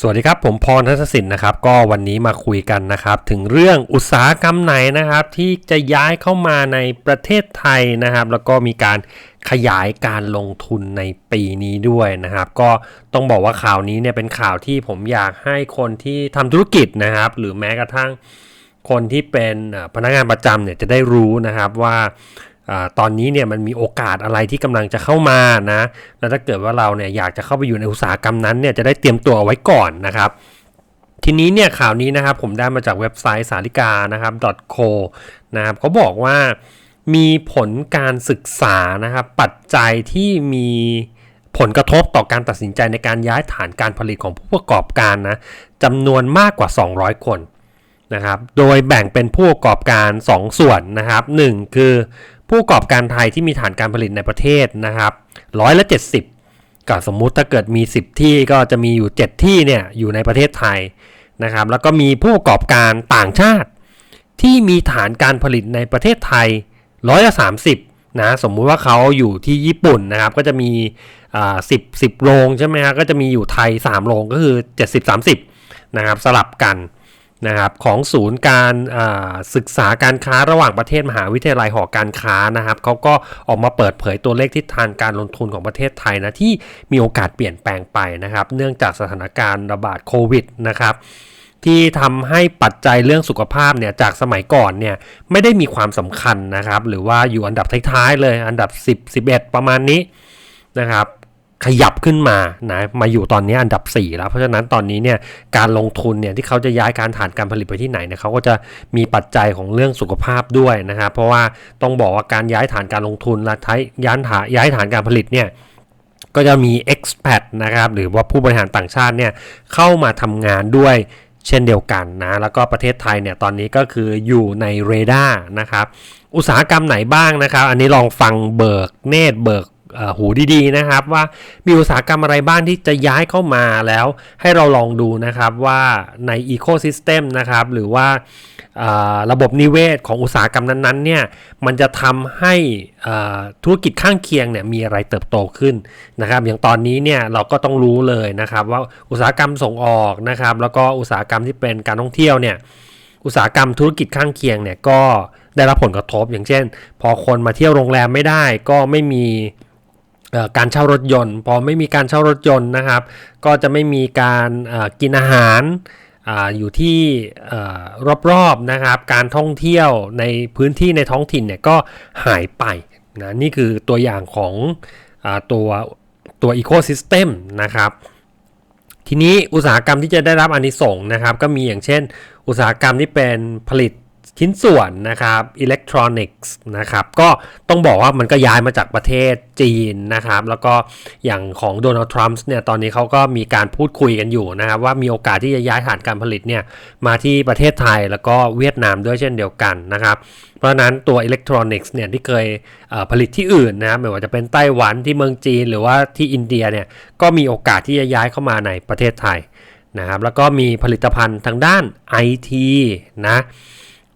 สวัสดีครับ ผมพรทัศสินนะครับ ก็วันนี้มาคุยกันนะครับ ถึงเรื่องอุตสาหกรรมไหนนะครับ ที่จะย้ายเข้ามาในประเทศไทยนะครับ แล้วก็มีการขยายการลงทุนในปีนี้ด้วยนะครับ ก็ต้องบอกว่าข่าวนี้เนี่ยเป็นข่าวที่ผมอยากให้คนที่ทำธุรกิจนะครับ หรือแม้กระทั่งคนที่เป็นพนักงานประจำเนี่ยจะได้รู้นะครับว่า ตอนนี้เนี่ยมันมีโอกาสอะไรที่กำลังจะเข้ามานะ แล้วถ้าเกิดว่าเราเนี่ยอยากจะเข้าไปอยู่ในอุตสาหกรรมนั้นเนี่ยจะได้เตรียมตัวเอาไว้ก่อนนะครับทีนี้เนี่ยข่าวนี้นะครับผมได้มาจากเว็บไซต์สาริกานะครับ .co นะครับเขาบอกว่ามีผลการศึกษานะครับปัจจัยที่มีผลกระทบต่อการตัดสินใจในการย้ายฐานการผลิตของผู้ประกอบการนะจำนวนมากกว่า 200 คนนะครับ โดยแบ่งเป็นผู้ประกอบการ 2 ส่วนนะครับ 1 คือ ผู้ประกอบการไทยที่มีฐานการผลิตในประเทศนะครับร้อยละ70ก็สมมุติถ้าเกิดมี 10 ที่ก็จะมีอยู่ 7 ที่เนี่ยอยู่ในประเทศไทยนะครับ แล้วก็มีผู้ประกอบการต่างชาติ ที่มีฐานการผลิตในประเทศไทยร้อยละ30นะสมมุติว่าเขาอยู่ที่ญี่ปุ่นนะครับ ก็จะมีอ่า10 10โรงใช่ไหมครับก็จะมีอยู่ไทย 3 โรงก็คือ 70 30นะครับสลับกัน นะครับของศูนย์การศึกษาการค้าระหว่างประเทศมหาวิทยาลัยหอการค้านะครับเขาก็ออกมาเปิดเผยตัวเลขทิศทางการลงทุนของประเทศไทยนะที่มีโอกาสเปลี่ยนแปลงไปนะครับ เนื่องจากสถานการณ์ระบาดโควิดนะครับที่ทำให้ปัจจัยเรื่องสุขภาพเนี่ยจากสมัยก่อนเนี่ยไม่ได้มีความสำคัญนะครับ หรือว่าอยู่อันดับท้ายๆเลยอันดับ 10 11 ประมาณนี้นะครับ ขยับขึ้นมานะมาอยู่ตอนนี้อันดับ 4 แล้ว เพราะฉะนั้นตอนนี้เนี่ยการลงทุนเนี่ยที่เขาจะย้ายการฐานการผลิตไปที่ไหนเนี่ยเขาก็จะมีปัจจัยของเรื่องสุขภาพด้วยนะครับเพราะว่าต้องบอกว่าการย้ายฐานการลงทุนและท้ายย้านฐานย้ายฐานการผลิตเนี่ยก็จะมี expat นะครับหรือว่าผู้บริหารต่างชาติเนี่ยเข้ามาทำงานด้วยเช่นเดียวกันนะแล้วก็ประเทศไทยเนี่ยตอนนี้ก็คืออยู่ในเรดาร์นะครับอุตสาหกรรมไหนบ้างนะครับ อันนี้ลองฟังเบิกเนตเบิก หูดีๆนะครับ ว่ามีอุตสาหกรรมอะไรบ้างที่จะย้ายเข้ามาแล้ว ให้เราลองดูนะครับว่าใน Ecosystem นะครับหรือว่าระบบนิเวศของอุตสาหกรรมนั้นๆเนี่ยมันจะทำให้ธุรกิจข้างเคียงเนี่ยมีอะไรเติบโตขึ้นนะครับ อย่างตอนนี้เนี่ยเราก็ต้องรู้เลยนะครับ ว่าอุตสาหกรรมส่งออกนะครับ แล้วก็อุตสาหกรรมที่เป็นการท่องเที่ยวเนี่ยอุตสาหกรรมธุรกิจข้างเคียงเนี่ยก็ได้รับผลกระทบอย่างเช่น พอคนมาเที่ยวโรงแรมไม่ได้ก็ไม่มี การเช่ารถยนต์ พอไม่มีการเช่ารถยนต์นะครับ ก็จะไม่มีการกินอาหารอยู่ที่รอบๆนะครับการท่องเที่ยวในพื้นที่ในท้องถิ่นเนี่ยก็หายไปนะนี่คือตัวอย่างของอตัวตัว Ecosystem นะครับทีนี้อุตสาหกรรมที่จะได้รับอนิสงส์นะครับ ก็มีอย่างเช่น อุตสาหกรรมที่เป็นผลิต ชิ้นส่วนนะครับอิเล็กทรอนิกส์นะครับก็ต้องบอกว่ามันก็ย้ายมาจากประเทศจีนนะครับ แล้วก็อย่างของโดนัลด์ทรัมป์เนี่ยตอนนี้เขาก็มีการพูดคุยกันอยู่นะครับว่ามีโอกาสที่จะย้ายฐานการผลิตเนี่ยมาที่ประเทศไทยแล้วก็เวียดนามด้วยเช่นเดียวกันนะครับ เพราะนั้นตัวอิเล็กทรอนิกส์เนี่ยที่เคยผลิตที่อื่นนะไม่ว่าจะเป็นไต้หวันที่เมืองจีน หรือว่าที่อินเดียเนี่ยก็มีโอกาสที่จะย้ายเข้ามาในประเทศไทยนะครับแล้วก็มีผลิตภัณฑ์ทางด้าน IT นะ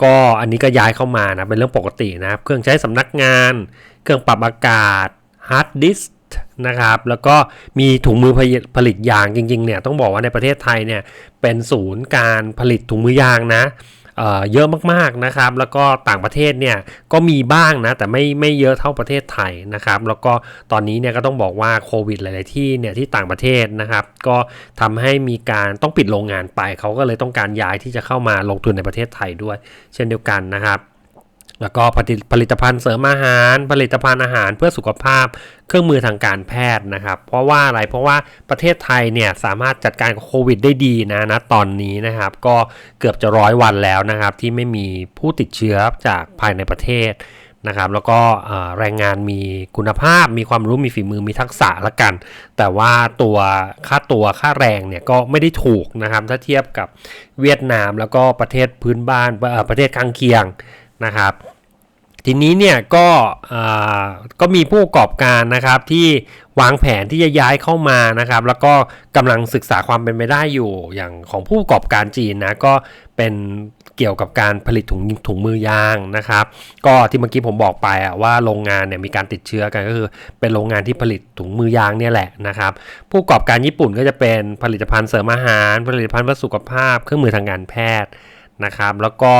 ก็อันนี้ก็ย้ายเข้ามานะ เป็นเรื่องปกตินะครับ เครื่องใช้สำนักงาน เครื่องปรับอากาศฮาร์ดดิสก์นะครับ แล้วก็มีถุงมือผลิตผลิตยางจริงๆเนี่ย ต้องบอกว่าในประเทศไทยเนี่ย เป็นศูนย์การผลิตถุงมือยางนะ เเยอะมากๆนะครับ แล้วก็ต่างประเทศเนี่ยก็มีบ้างนะแต่ไม่ไม่เยอะเท่าประเทศไทยนะครับ แล้วก็ตอนนี้เนี่ยก็ต้องบอกว่าโควิดหลาย ๆ ที่เนี่ยที่ต่างประเทศนะครับ ก็ทำให้มีการต้องปิดโรงงานไป เขาก็เลยต้องการย้ายที่จะเข้ามาลงทุนในประเทศไทยด้วย เช่นเดียวกันนะครับ แล้วก็ผลิตผลิตภัณฑ์เสริมอาหาร ผลิตภัณฑ์อาหารเพื่อสุขภาพ เครื่องมือทางการแพทย์นะครับ เพราะว่าอะไร เพราะว่าประเทศไทยเนี่ยสามารถจัดการกับโควิดได้ดีนะนะตอนนี้นะครับ ก็เกือบจะร้อยวันแล้วนะครับ ที่ไม่มีผู้ติดเชื้อจากภายในประเทศนะครับแล้วก็แรงงานมีคุณภาพ มีความรู้มีฝีมือมีทักษะละกัน แต่ว่าตัวค่าตัวค่าแรงเนี่ยก็ไม่ได้ถูกนะครับถ้าเทียบกับเวียดนามแล้วก็ประเทศพื้นบ้านประเทศข้างเคียง นะครับทีนี้เนี่ยก็ก็มีผู้ประกอบการนะครับที่วางแผนที่จะย้ายเข้ามานะครับแล้วก็กำลังศึกษาความเป็นไปได้อยู่อย่างของผู้ประกอบการจีนนะก็เป็นเกี่ยวกับการผลิตถุงถุงมือยางนะครับก็ที่เมื่อกี้ผมบอกไปอะว่าโรงงานเนี่ยมีการติดเชื้อกันก็คือ เป็นโรงงานที่ผลิตถุงมือยางเนี่ยแหละนะครับผู้ประกอบการญี่ปุ่นก็จะเป็นผลิตภัณฑ์เสริมอาหาร ผลิตภัณฑ์เพื่อสุขภาพ เครื่องมือทางการแพทย์นะครับแล้วก็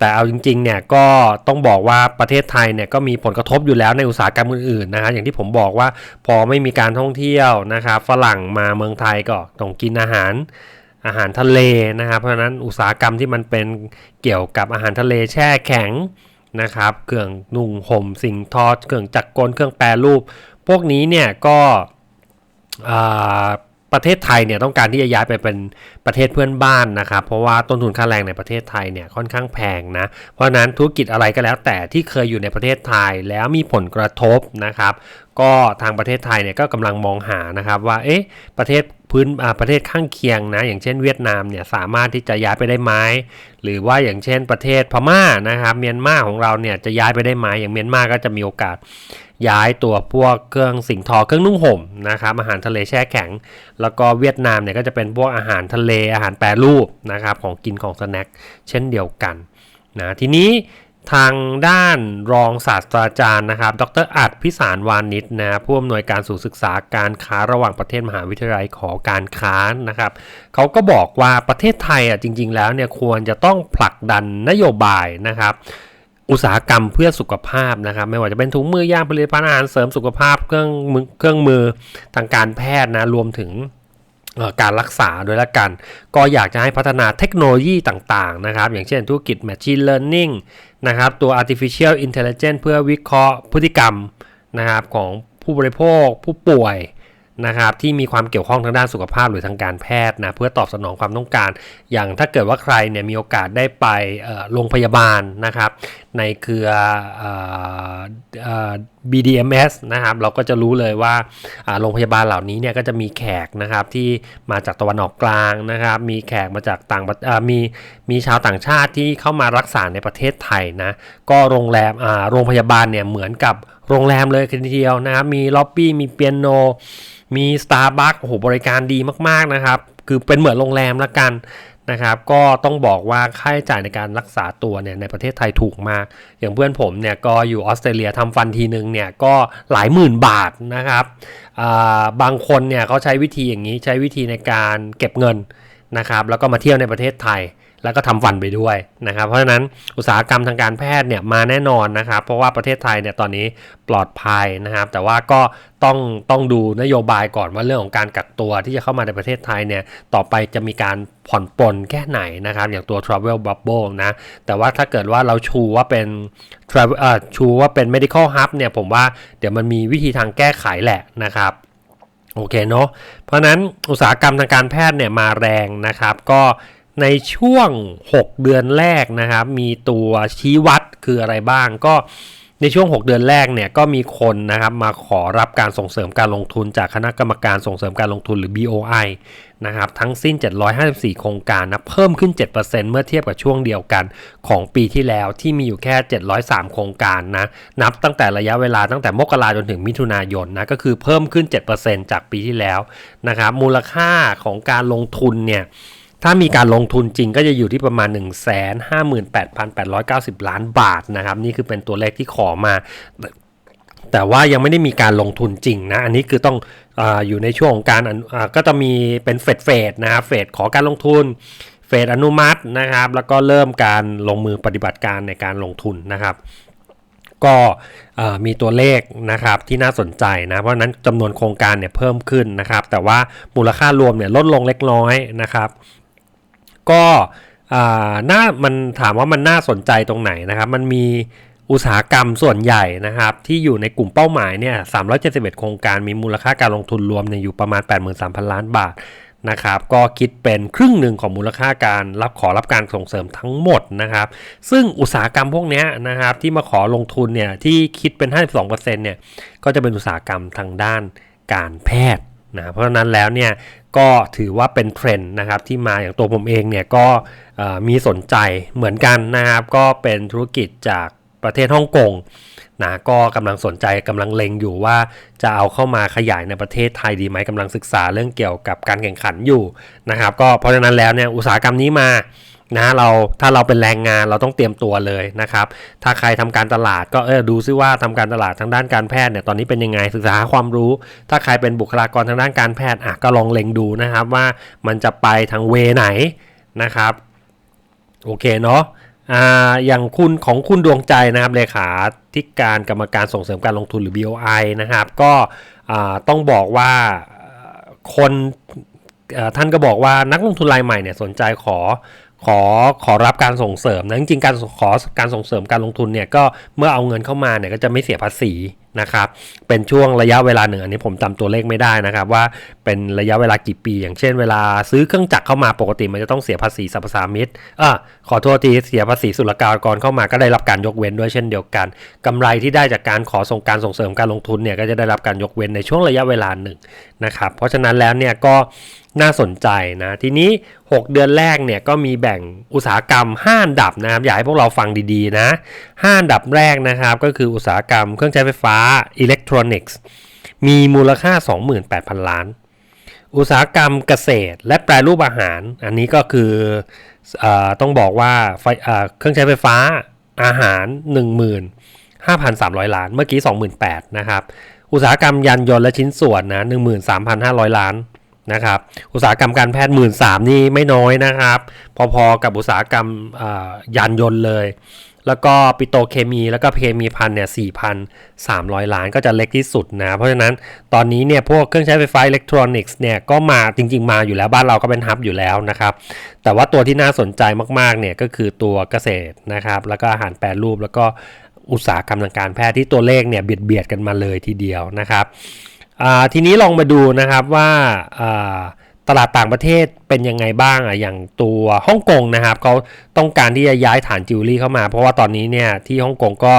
แต่เอาจริงๆเนี่ยก็ต้องบอกว่าประเทศไทยเนี่ยก็มีผลกระทบอยู่แล้วในอุตสาหกรรมอื่นๆนะครับอย่างที่ผมบอกว่าพอไม่มีการท่องเที่ยวนะครับฝรั่งมาเมืองไทยก็ต้องกินอาหารอาหารทะเลนะครับเพราะฉะนั้นอุตสาหกรรมที่มันเป็นเกี่ยวกับอาหารทะเลแช่แข็งนะครับเครื่องนุ่งห่มสิ่งทอเครื่องจักรกลเครื่องแปรรูป พวกนี้เนี่ยก็ ประเทศไทยเนี่ยต้องการที่จะย้ายไปเป็นประเทศเพื่อนบ้านนะครับเพราะว่าต้นทุนค่าแรงในประเทศไทยเนี่ยค่อนข้างแพงนะเพราะนั้นธุรกิจอะไรก็แล้วแต่ที่เคยอยู่ในประเทศไทยแล้วมีผลกระทบนะครับ ก็ทางประเทศไทยเนี่ยก็กำลังมองหานะครับว่าเอ๊ะประเทศพื้นประเทศข้างเคียงนะอย่างเช่นเวียดนามเนี่ยสามารถที่จะย้ายไปได้ไหมหรือว่าอย่างเช่นประเทศพม่านะครับเมียนมาของเราเนี่ยจะย้ายไปได้ไหมอย่างเมียนมาก็จะมีโอกาส ย้ายตัวพวกเครื่องสิ่งทอเครื่องนุ่งห่มนะครับอาหารทะเลแช่แข็ง แล้วก็เวียดนามเนี่ยก็จะเป็นพวกอาหารทะเลอาหารแปรรูปนะครับของกินของสแน็คเช่นเดียวกันนะทีนี้ทางด้านรองศาสตราจารย์นะครับ ดรอัดพิสารวานิชนะผู้อำนวยการสู่ศึกษาการค้าระหว่างประเทศมหาวิทยาลัยขอการค้านะครับเขาก็บอกว่าประเทศไทยอะจริง ๆ แล้วเนี่ยควรจะต้องผลักดันนโยบายนะครับ อุตสาหกรรมเพื่อสุขภาพนะครับ ไม่ว่าจะเป็นถุงมือยางผลิตภัณฑ์อาหารเสริมสุขภาพเครื่องมือเครื่องมือทางการแพทย์นะรวมถึงการรักษาโดยละกัน ก็อยากจะให้พัฒนาเทคโนโลยีต่างๆนะครับ อย่างเช่นธุรกิจ Machine Learning นะครับตัว Artificial Intelligence เพื่อวิเคราะห์พฤติกรรมนะครับของผู้บริโภคผู้ป่วยนะครับที่มีความเกี่ยวข้องทางด้านสุขภาพหรือทางการแพทย์นะเพื่อตอบสนองความต้องการ อย่างถ้าเกิดว่าใครเนี่ยมีโอกาสได้ไปโรงพยาบาลนะครับในเครือ BDMS นะครับ เราก็จะรู้เลยว่าโรงพยาบาลเหล่านี้เนี่ยก็จะมีแขกนะครับที่มาจากตะวันออกกลางนะครับ มีแขกมาจากต่างมีมีชาวต่างชาติที่เข้ามารักษาในประเทศไทยนะ ก็โรงแรมโรงพยาบาลเนี่ยเหมือนกับโรงแรมเลยทีเดียวนะครับ มีล็อบบี้มีเปียโน มี Starbucks โอ้โหบริการดีมาก ๆ นะครับ คือเป็นเหมือนโรงแรมละกัน นะครับก็ต้องบอกว่าค่าใช้จ่ายในการรักษาตัวเนี่ยในประเทศไทยถูกมาก อย่างเพื่อนผมเนี่ยก็อยู่ออสเตรเลียทำฟันทีนึงเนี่ยก็หลายหมื่นบาทนะครับบางคนเนี่ยเขาใช้วิธีอย่างนี้ใช้วิธีในการเก็บเงินนะครับแล้วก็มาเที่ยวในประเทศไทย แล้วก็ทำฟันไปด้วยนะครับ เพราะฉะนั้นอุตสาหกรรมทางการแพทย์เนี่ยมาแน่นอนนะครับ เพราะว่าประเทศไทยเนี่ยตอนนี้ปลอดภัยนะครับ แต่ว่าก็ต้องต้องดูนโยบายก่อนว่าเรื่องของการกักตัวที่จะเข้ามาในประเทศไทยเนี่ยต่อไปจะมีการผ่อนปลนแค่ไหนนะครับ อย่างตัว travel bubble นะ แต่ว่าถ้าเกิดว่าเราชูว่าเป็น travel ชูว่าเป็น medical hub เนี่ยผมว่าเดี๋ยวมันมีวิธีทางแก้ไขแหละนะครับโอเคเนาะเพราะนั้นอุตสาหกรรมทางการแพทย์เนี่ยมาแรงนะครับ ก็ ในช่วง 6 เดือนแรกนะครับ มีตัวชี้วัดคืออะไรบ้าง ก็ในช่วง 6 เดือนแรกเนี่ยก็มีคนนะครับมาขอรับการส่งเสริมการลงทุนจากคณะกรรมการส่งเสริมการลงทุนหรือ BOI นะครับทั้งสิ้น 754 โครงการนะเพิ่มขึ้น 7%เมื่อเทียบกับช่วงเดียวกันของปีที่แล้วที่มีอยู่แค่ 703 โครงการนะนับตั้งแต่ระยะเวลาตั้งแต่มกราจนถึงมิถุนายนนะก็คือเพิ่มขึ้น 7%จากปีที่แล้วนะครับมูลค่าของการลงทุนเนี่ย ถ้ามีการลงทุนจริงก็จะอยู่ที่ประมาณ 158,890 ล้านบาทนะครับ นี่คือเป็นตัวเลขที่ขอมา แต่ว่ายังไม่ได้มีการลงทุนจริงนะ อันนี้คือต้องออยู่ในช่วงของการก็จะมีเป็นเฟดเฟดนะครับเฟดขอการลงทุนเฟดอนุมัตินะครับ แล้วก็เริ่มการลงมือปฏิบัติการในการลงทุนนะครับก็มีตัวเลขนะครับที่น่าสนใจนะเพราะนั้นจำนวนโครงการเนี่ยเพิ่มขึ้นนะครับ แต่ว่ามูลค่ารวมเนี่ยลดลงเล็กน้อยนะครับ ก็น่ามันถามว่ามันน่าสนใจตรงไหนนะครับ มันมีอุตสาหกรรมส่วนใหญ่นะครับ ที่อยู่ในกลุ่มเป้าหมายเนี่ย 371 โครงการมีมูลค่าการลงทุนรวมเนี่ยอยู่ประมาณ 83,000 ล้านบาทนะครับ ก็คิดเป็นครึ่งหนึ่งของมูลค่าการรับขอรับการส่งเสริมทั้งหมดนะครับ ซึ่งอุตสาหกรรมพวกนี้นะครับ ที่มาขอลงทุนเนี่ยที่คิดเป็น 52%เนี่ยก็จะเป็นอุตสาหกรรมทางด้านการแพทย์นะเพราะฉะนั้นแล้วเนี่ย ก็ถือว่าเป็นเทรนด์นะครับที่มาอย่างตัวผมเองเนี่ยก็มีสนใจเหมือนกันนะครับก็เป็นธุรกิจจากประเทศฮ่องกงนะก็กำลังสนใจกำลังเล็งอยู่ว่าจะเอาเข้ามาขยายในประเทศไทยดีไหมกำลังศึกษาเรื่องเกี่ยวกับการแข่งขันอยู่นะครับก็เพราะฉะนั้นแล้วเนี่ยอุตสาหกรรมนี้มา นะเราถ้าเราเป็นแรงงานเราต้องเตรียมตัวเลยนะครับ ถ้าใครทำการตลาดก็เออดูซิว่าทำการตลาดทางด้านการแพทย์เนี่ยตอนนี้เป็นยังไงศึกษาความรู้ ถ้าใครเป็นบุคลากรทางด้านการแพทย์อะก็ลองเล็งดูนะครับว่ามันจะไปทางเวไหนนะครับโอเคเนาะอ่าอย่างคุณของคุณดวงใจนะครับเลขาธิการกรรมการส่งเสริมการลงทุนหรือ BOI นะครับ ก็อ่าต้องบอกว่าคนท่านก็บอกว่านักลงทุนรายใหม่เนี่ยสนใจขอ ขอขอรับการส่งเสริมนะจริงๆการขอการส่งเสริมการลงทุนเนี่ยก็เมื่อเอาเงินเข้ามาเนี่ยก็จะไม่เสียภาษีนะครับเป็นช่วงระยะเวลาหนึ่งอันนี้ผมจำตัวเลขไม่ได้นะครับ ว่าเป็นระยะเวลากี่ปี อย่างเช่นเวลาซื้อเครื่องจักรเข้ามาปกติมันจะต้องเสียภาษีสรรพสามิตอ่าขอโทษทีเสียภาษีศุลกากรเข้ามาก็ได้รับการยกเว้นด้วยเช่นเดียวกันกำไรที่ได้จากการขอส่งการส่งเสริมการลงทุนเนี่ยก็จะได้รับการยกเว้นในช่วงระยะเวลาหนึ่งนะครับเพราะฉะนั้นแล้วเนี่ยก็น่าสนใจนะ ทีนี้ 6 เดือนแรกเนี่ยก็มีแบ่งอุตสาหกรรม5อันดับนะครับ อยากให้พวกเราฟังดีๆนะ5อันดับแรกนะครับ ก็คืออุตสาหกรรมเครื่องใช้ไฟฟ้าอิเล็กทรอนิกส์มีมูลค่า 28,000 ล้าน อุตสาหกรรมเกษตรและแปรรูปอาหาร อันนี้ก็คืออต้องบอกว่าเอ่อเครื่องใช้ไฟฟ้าอาหาร 15,300 ล้าน เมื่อกี้ 28,000นะครับอุตสาหกรรมยานยนต์และชิ้นส่วนนะ13,500 ล้าน นะครับอุตสาหกรรมการแพทย์13,000นี่ไม่น้อยนะครับ พอๆกับอุตสาหกรรมยานยนต์เลย แล้วก็ปิโตเคมีแล้วก็เคมีพันเนี่ย4,300ล้านก็จะเล็กที่สุดนะ เพราะฉะนั้นตอนนี้เนี่ยพวกเครื่องใช้ไฟฟ้าอิเล็กทรอนิกส์เนี่ยก็มาจริง ๆ มาอยู่แล้วบ้านเราก็เป็นฮับอยู่แล้วนะครับ แต่ว่าตัวที่น่าสนใจมากๆเนี่ยก็คือตัวเกษตรนะครับแล้วก็อาหารแปรรูปแล้วก็อุตสาหกรรมทางการแพทย์ที่ตัวเลขเนี่ยเบียดเบียดกันมาเลยทีเดียวนะครับ ทีนี้ลองมาดูนะครับว่าตลาดต่างประเทศเป็นยังไงบ้างอะอย่างตัวฮ่องกงนะครับเขาต้องการที่จะย้ายฐานจิวเวลรี่เข้ามา เพราะว่าตอนนี้เนี่ยที่ฮ่องกงก็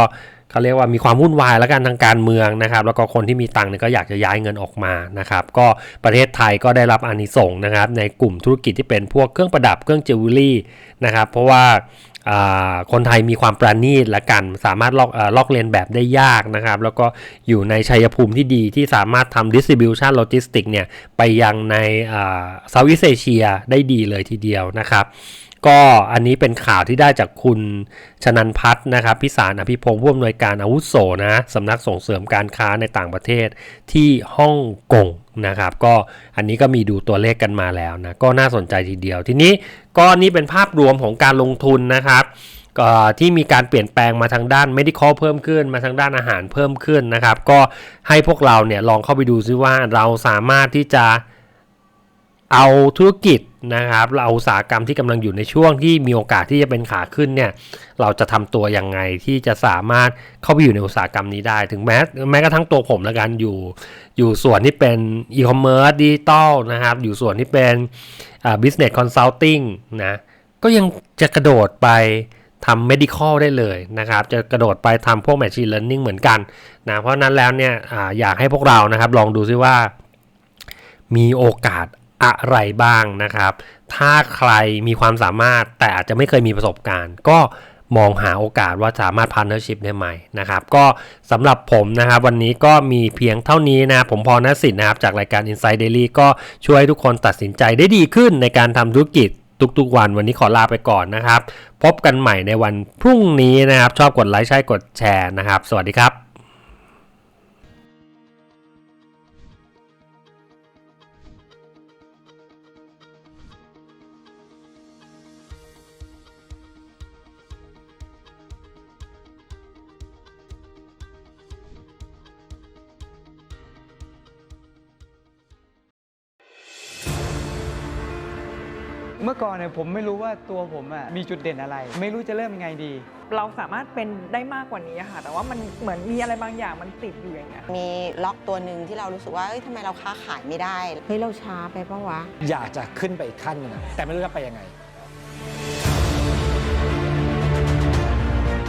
เขาเรียกว่ามีความวุ่นวายแล้วกันทางการเมืองนะครับ แล้วก็คนที่มีตังค์เนี่ยก็อยากจะย้ายเงินออกมานะครับ ก็ประเทศไทยก็ได้รับอานิสงส์นะครับ ในกลุ่มธุรกิจที่เป็นพวกเครื่องประดับเครื่องจิวเวลรี่นะครับ เพราะว่า คนไทยมีความประณีตและกัน สามารถลอกเอ่อลอกเลียนแบบได้ยากนะครับ แล้วก็อยู่ในชัยภูมิที่ดีที่สามารถทำ distribution logistics เนี่ย ไปยังในเซาท์อีสเอเชียได้ดีเลยทีเดียวนะครับ ก็อันนี้เป็นข่าวที่ได้จากคุณชนันพัฒน์นะครับพิสารอภิพงศ์ผู้อำนวยการอาวุโสนะสำนักส่งเสริมการค้าในต่างประเทศที่ฮ่องกงนะครับก็อันนี้ก็มีดูตัวเลขกันมาแล้วนะก็น่าสนใจทีเดียว ทีนี้ก็นี่เป็นภาพรวมของการลงทุนนะครับที่มีการเปลี่ยนแปลงมาทางด้าน medical เพิ่มขึ้นมาทางด้านอาหารเพิ่มขึ้นนะครับ ก็ให้พวกเราเนี่ยลองเข้าไปดูซิว่าเราสามารถที่จะเอาธุรกิจ นะครับเราอุตสาหกรรมที่กำลังอยู่ในช่วงที่มีโอกาสที่จะเป็นขาขึ้นเนี่ยเราจะทำตัวยังไงที่จะสามารถเข้าไปอยู่ในอุตสาหกรรมนี้ได้ ถึงแม้แม้กระทั่งตัวผมล้วกันอยู่ อยู่ส่วนที่เป็นอีคอมเมิร์ซดิจิตอลนะครับ อยู่ส่วนที่เป็นอ่า business consulting นะก็ยังจะกระโดดไปทำ medical ได้เลยนะครับ จะกระโดดไปทำพวก machine learning เหมือนกันนะเพราะนั้นแล้วเนี่ยออยากให้พวกเรานะครับ ลองดูซิว่ามีโอกาส อะไรบ้างนะครับ ถ้าใครมีความสามารถแต่อาจจะไม่เคยมีประสบการณ์ ก็มองหาโอกาสว่าสามารถ partnership ได้ไหมนะครับ ก็สำหรับผมนะครับ วันนี้ก็มีเพียงเท่านี้นะผมพรณสิทธิ์นะครับ จากรายการ Inside Daily ก็ช่วยทุกคนตัดสินใจได้ดีขึ้นในการทำธุรกิจทุกๆวันวันนี้ขอลาไปก่อนนะครับ พบกันใหม่ในวันพรุ่งนี้นะครับ ชอบกดไลค์ใช่กดแชร์นะครับ สวัสดีครับ เมื่อก่อนเนี่ยผมไม่รู้ว่าตัวผมอะมีจุดเด่นอะไร ไม่รู้จะเริ่มยังไงดี เราสามารถเป็นได้มากกว่านี้ค่ะ แต่ว่ามันเหมือนมีอะไรบางอย่างมันติดอยู่อย่างเงี้ยมีล็อกตัวหนึ่งที่เรารู้สึกว่าเอ้ยทำไมเราค้าขายไม่ได้ เฮ้ย เราช้าไปปะวะ อยากจะขึ้นไปอีกขั้นหนึงอะแต่ไม่รู้จะไปยังไง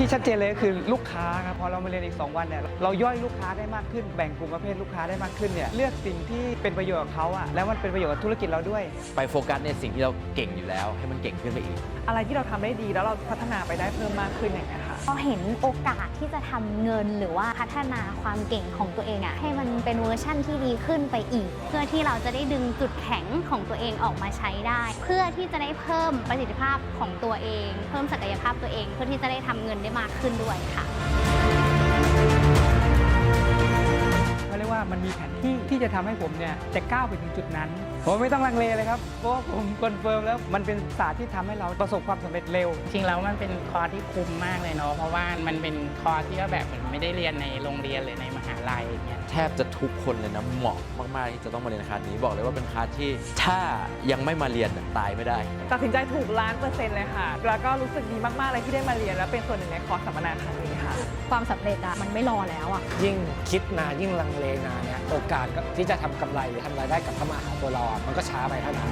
ที่ชัดเจนเลยก็คือลูกค้าครับพอเรามาเรียนอีก 2 วันเนี่ยเราย่อยลูกค้าได้มากขึ้นแบ่งกลุ่มประเภทลูกค้าได้มากขึ้นเนี่ยเลือกสิ่งที่เป็นประโยชน์กับเขาอะแล้วมันเป็นประโยชน์กับธุรกิจเราด้วย ไปโฟกัสในสิ่งที่เราเก่งอยู่แล้ว ให้มันเก่งขึ้นไปอีก อะไรที่เราทำได้ดีแล้วเราพัฒนาไปได้เพิ่มมากขึ้นอย่างเงี้ยค่ะ พอเห็นโอกาสที่จะทำเงินหรือว่าพัฒนาความเก่งของตัวเองอะให้มันเป็นเวอร์ชั่นที่ดีขึ้นไปอีก เพื่อที่เราจะได้ดึงจุดแข็งของตัวเองออกมาใช้ได้ เพื่อที่จะได้เพิ่มประสิทธิภาพของตัวเอง เพิ่มศักยภาพตัวเอง เพื่อที่จะได้ทำเงินได้มากขึ้นด้วยค่ะเขาเรียกว่ามันมีแผนที่ ที่จะทำให้ผมเนี่ยจะก้าวไปถึงจุดนั้น ผมไม่ต้องลังเลเลยครับ เพราะว่าผมคอนเฟิร์มแล้วมันเป็นศาสตร์ที่ทำให้เราประสบความสำเร็จเร็ว จริงแล้วมันเป็นคอร์สที่คุ้มมากเลยเนาะเพราะว่ามันเป็นคอร์สที่ก็แบบเหมือนไม่ได้เรียนในโรงเรียนหรือในมหา ลัยอย่างเงี้ยแทบจะทุกคนเลยนะเหมาะมากๆที่จะต้องมาเรียนคลาสนี้บอกเลยว่าเป็นคลาสที่ถ้ายังไม่มาเรียนน่ะตายไม่ได้ ตัดสินใจถูกล้านเปอร์เซ็นต์เลยค่ะ แล้วก็รู้สึกดีมากๆเลยที่ได้มาเรียน และเป็นส่วนหนึ่งในคอร์สสัมมนาครั้งนี้ค่ะ ความสำเร็จอะมันไม่รอแล้วอะยิ่งคิดนานยิ่งลังเลนานเนี่ยโอกาสที่จะทำกำไรหรือทำรายได้กลับเข้ามาหาตัวเราอะมันก็ช้าไปเท่านั้น